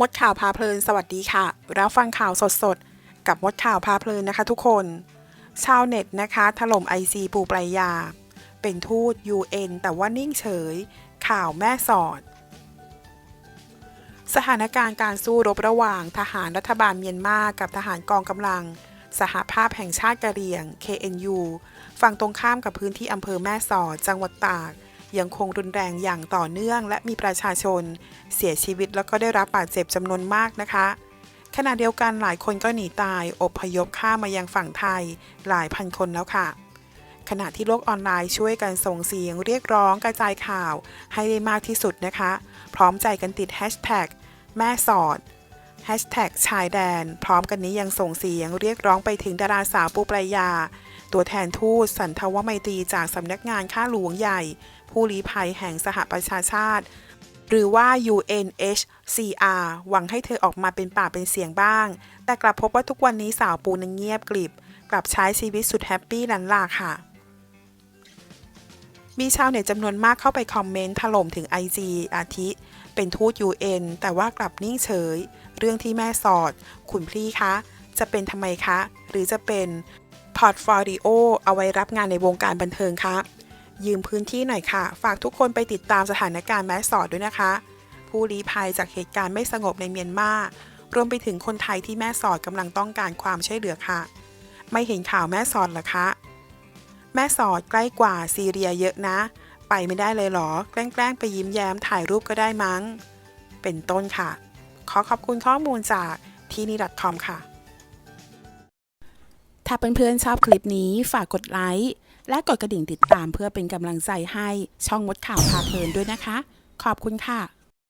มดข่าวพาเพลินสวัสดีค่ะ รับฟังข่าวสดๆ กับมดข่าวพาเพลินนะคะทุกคน ชาวเน็ตนะคะ ถล่มไอซีปูปรายา เป็นทูต UN แต่ว่านิ่งเฉย ข่าวแม่สอด สถานการณ์การสู้รบระหว่างทหารรัฐบาลเมียนมากับทหารกองกำลัง สหภาพแห่งชาติกะเหรี่ยง KNU ฝั่งตรงข้ามกับพื้นที่อำเภอแม่สอด จังหวัดตาก ยังคงรุนแรงอย่างต่อเนื่อง และมีประชาชน เสียชีวิตแล้วก็ได้รับบาดเจ็บจำนวนมากนะคะ ขณะเดียวกันหลายคนก็หนีตาย อพยพข้ามมายังฝั่งไทยหลายพันคนแล้วค่ะ ขณะที่โลกออนไลน์ช่วยกันส่งเสียง เรียกร้องกระจายข่าวให้ได้มากที่สุดนะคะ พร้อมใจกันติดแฮชแท็กแม่สอด ฮชแท็กชายแดน พร้อมกันนี้ยังส่งเสียงเรียกร้องไปถึงดาราสาวปูปรายา ตัวแทนทูตสันทวไมตรีจากสำนักงานข้าหลวงใหญ่ ผู้ลี้ภัยแห่งสหประชาชาติ หรือว่า UNHCR หวังให้เธอออกมาเป็นปากเป็นเสียงบ้าง แต่กลับพบว่าทุกวันนี้สาวปูนั้นเงียบกลิบ กลับใช้ชีวิตสุดแฮปปี้ลันลาค่ะ มีชาวเน็ตจำนวนมากเข้าไปคอมเมนต์ถล่มถึง IG อาทิ เป็นทูต UN แต่ว่ากลับนิ่งเฉย เรื่องที่แม่สอด คุณพลีคะ จะเป็นทำไมคะ หรือจะเป็นพอร์ตโฟลิโอเอาไว้รับงานในวงการบันเทิงคะ ยืมพื้นที่หน่อยค่ะ ฝากทุกคนไปติดตามสถานการณ์แม่สอดด้วยนะคะ ผู้ลี้ภัยจากเหตุการณ์ไม่สงบในเมียนมารวมไปถึงคนไทยที่แม่สอดกำลังต้องการความช่วยเหลือค่ะ ไม่เห็นข่าวแม่สอดหรอคะ แม่สอดใกล้กว่าซีเรียเยอะนะ ไปไม่ได้เลยหรอ แกล้งๆไปยิ้มแย้มถ่ายรูปก็ได้มั้ง เป็นต้นค่ะ ขอขอบคุณข้อมูลจากที่นี่ .com ค่ะ ถ้าเพื่อนๆชอบคลิปนี้ฝากกดไลค์และกดกระดิ่งติดตามเพื่อเป็นกำลังใจให้ช่องมดข่าวพาเพลินด้วยนะคะ ขอบคุณค่ะ